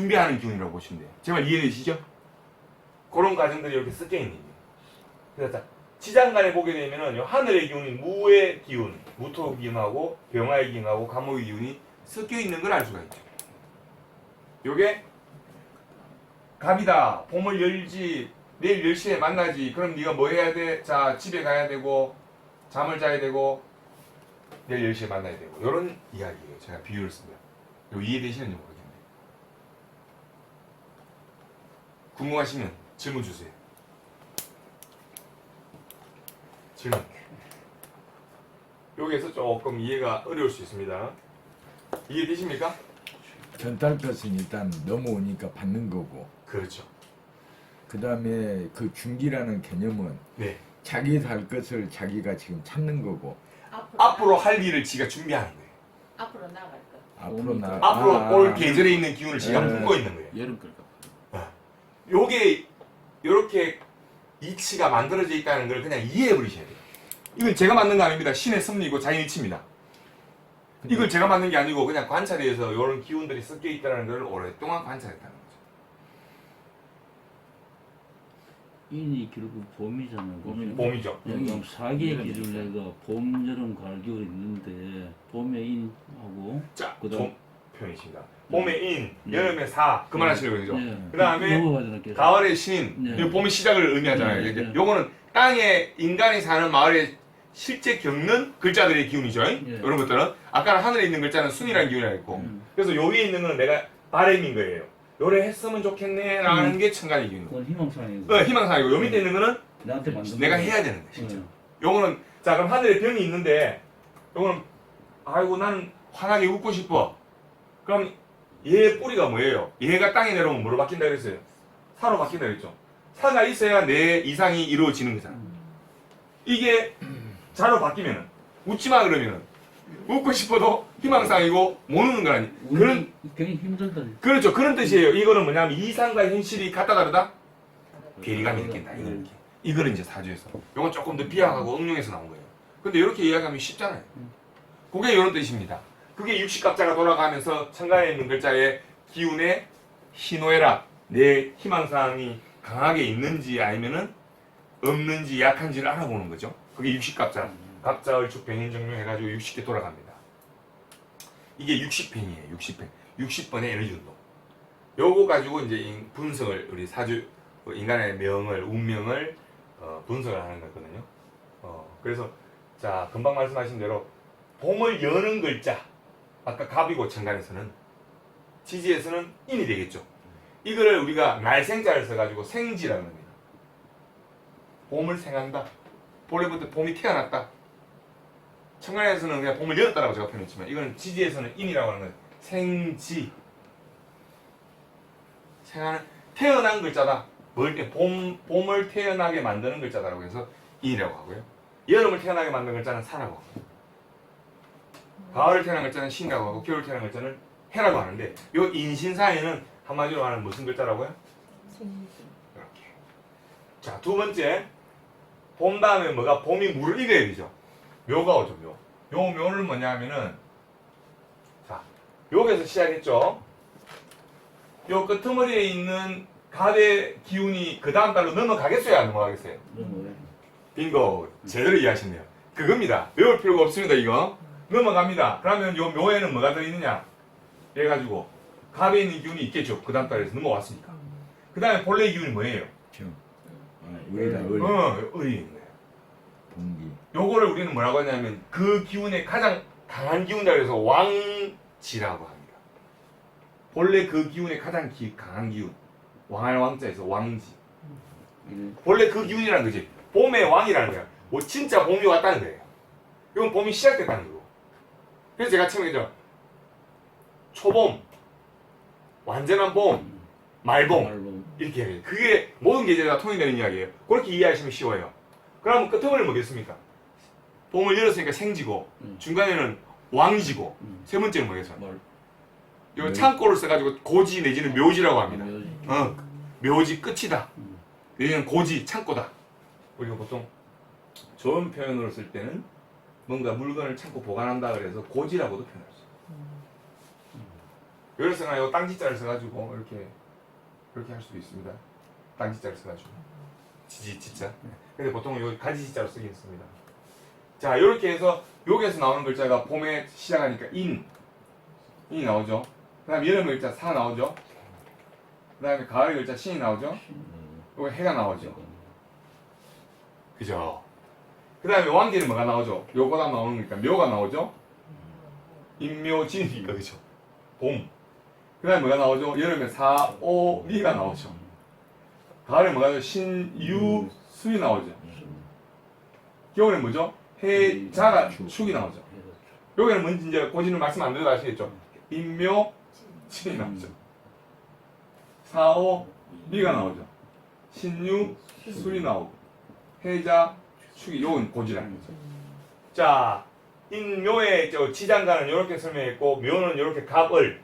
준비하는 기운이라고 보시면 돼요. 제 말 이해되시죠? 그런 과정들이 이렇게 섞여 있는 거예요. 그래서 자, 지장간에 보게 되면은 요 하늘의 기운이 무의 기운, 무토 기운하고 병화의 기운하고 감목의 기운이 섞여 있는 걸 알 수가 있죠. 요게 갑이다. 봄을 열지. 내일 10시에 만나지. 그럼 네가 뭐 해야 돼? 자, 집에 가야 되고 잠을 자야 되고 내일 10시에 만나야 되고 이런 이야기예요. 제가 비유를. 이거 이해되시는지 모르겠네요. 궁금하시면 질문 주세요. 질문. 여기에서 조금 이해가 어려울 수 있습니다. 이해되십니까? 전달 것은 일단 넘어오니까 받는 거고 그렇죠. 그 다음에 그 중기라는 개념은 네. 자기 살 것을 자기가 지금 찾는 거고 앞으로, 앞으로 할 일을 지가 준비하는 거예요. 앞으로 나갈 것. 앞으로 나 앞으로 아, 올 아, 계절에 있는 기운을 지가 네. 품고 있는 거예요. 여름 끌까 요게 요렇게 이치가 만들어져 있다는 걸 그냥 이해해 버리셔야 돼요. 이건 제가 만든 거 아닙니다. 신의 섭리고 자연 이치입니다. 이걸 제가 만든 게 아니고 그냥 관찰해서 이런 기운들이 섞여 있다는 걸 오랫동안 관찰했다는 거죠. 인이 결국 봄이잖아요 봄이 봄이죠. 네, 그럼 사기의 여름이니까. 기준 내가 봄, 여름, 가을, 겨울이 있는데 봄에 인하고 자, 그다음- 봄 표현이십니다. 봄의 인, 여름의 사 그만하시려고 그러죠. 네. 그 다음에 넘어가잖아, 계속. 가을의 신, 네. 이 봄의 시작을 의미하잖아요. 네, 이게. 네. 요거는 땅에 인간이 사는 마을에 실제 겪는 글자들의 기운이죠. 네. 이런 것들은 아까는 하늘에 있는 글자는 순이라는 기운이 있고 음. 그래서 요 위에 있는 건 내가 바램인 거예요. 요래 했으면 좋겠네 라는 음. 게 천간의 기운이고 그건 희망사항이고 어, 희망사이고 요 밑에 있는 거는 나한테 만든 내가 거야. 해야 되는 거야 진짜. 네. 요거는 자 그럼 하늘에 병이 있는데 요거는 아이고 나는 환하게 웃고 싶어. 그럼 얘의 뿌리가 뭐예요? 얘가 땅에 내려오면 뭐로 바뀐다 그랬어요? 사로 바뀐다 그랬죠. 사가 있어야 내 이상이 이루어지는 거잖아. 이게 자로 바뀌면은 웃지 마 그러면은 웃고 싶어도 희망상이고 못 웃는 건 아니. 그런 굉장히 힘들다 그렇죠 그런 뜻이에요. 이거는 뭐냐면 이상과 현실이 같다 다르다 괴리감이 느낀다 네. 이거는. 이거는 이제 사주에서. 요건 조금 더 비약하고 응용해서 나온 거예요. 근데 이렇게 이야기하면 쉽잖아요. 그게 이런 뜻입니다. 그게 육식갑자가 돌아가면서 천간에 있는 글자의 기운에 희노애락 내 희망사항이 강하게 있는지 아니면은 없는지 약한지를 알아보는 거죠. 그게 육식갑자. 갑자, 을축, 병인, 정명 해가지고 60개 돌아갑니다. 이게 60팽이에요. 60팽. 60번의 에너지 운동. 요거 가지고 이제 인- 분석을 우리 사주 어, 인간의 명을 운명을 어, 분석을 하는 거거든요. 어, 그래서 자 금방 말씀하신 대로 봄을 여는 글자 아까 갑이고 천간에서는 지지에서는 인이 되겠죠. 이거를 우리가 날생자를 써가지고 생지라는 겁니다. 봄을 생한다. 본래부터 봄이 태어났다. 천간에서는 그냥 봄을 열었다라고 제가 표현했지만 이거는 지지에서는 인이라고 하는 거예요. 생지. 생하는 태어난 글자다. 뭘 때- 봄 봄을 태어나게 만드는 글자다라고 해서 인이라고 하고요. 여름을 태어나게 만드는 글자는 사라고 하고. 가을을 태어난 글자는 신이라고 하고 겨울 태어난 글자는 해라고 하는데 요 인신사에는 한마디로 하는 무슨 글자라고요? 이렇게. 자, 두 번째. 봄 다음에 뭐가 봄이 물을 이겨야 되죠. 묘가 오죠, 묘. 요 묘는 뭐냐면은 자, 여기서 시작했죠. 요 끄트머리에 있는 갑의 기운이 그 다음 달로 넘어가겠어요, 안 넘어가겠어요? 빙고 제대로 이해하셨네요. 그겁니다. 외울 필요가 없습니다. 이거 넘어갑니다. 그러면 요 묘에는 뭐가 들어있느냐? 이래가지고 갑에 있는 기운이 있겠죠. 그 다음 달에서 넘어왔으니까. 그 다음에 본래 기운이 뭐예요? 아, 의다 의 어, 거예요. 동기 요거를 우리는 뭐라고 하냐면 그 기운의 가장 강한 기운이라고 해서 왕지라고 합니다. 본래 그 기운의 가장 기- 강한 기운. 왕할 왕자에서 왕지. 음. 본래 그 기운이라는 거지. 봄의 왕이라는 거야. 뭐 진짜 봄이 왔다는 거예요. 이건 봄이 시작됐다는 거고. 그래서 제가 처음에 저 초봄, 완전한 봄, 말봄 말로 이렇게 해요. 그게 모든 계절과 통일되는 이야기예요. 그렇게 이해하시면 쉬워요. 그러면 끝머리를 뭐겠습니까? 봄을 열었으니까 생지고 음. 중간에는 왕지고 음. 세 번째는 뭐겠어요? 말요 창고를 써가지고 고지 내지는 묘지라고 합니다. 묘지. 어, 묘지 끝이다. 음. 내지는 고지 창고다. 우리가 보통 좋은 표현으로 쓸 때는 뭔가 물건을 창고 보관한다 그래서 고지라고도 표현할 수 있어요. 열애성은 요 땅지자를 써가지고 이렇게 이렇게 할 수도 있습니다. 땅지자를 써가지고 지지 지자. 근데 보통은 요 간지지자로 쓰긴 씁니다. 자 이렇게 해서 여기에서 나오는 글자가 봄에 시작하니까 인 인이 나오죠. 그 다음에 여름 글자 사 나오죠. 그 다음에 가을 글자 신이 나오죠. 요거 해가 나오죠. 그죠? 그 다음에 왕기는 뭐가 나오죠? 요거가 나오는 거니까 묘가 나오죠? 인묘진이니까 그죠? 봄. 그 다음에 뭐가 나오죠? 여름에 사오미가 나오죠. 가을에 뭐가 나오죠? 신유술이 나오죠. 겨울에 뭐죠? 해자가 축이 나오죠. 여기는 뭔지 이제 고지는 말씀 안 드려도 아시겠죠? 인묘진이 나오죠. 사오미가 나오죠. 신유술이 나오고 해자 축이 요건 고지라는 거죠. 자, 인묘의 저 지장가는 이렇게 설명했고 묘는 이렇게 갑을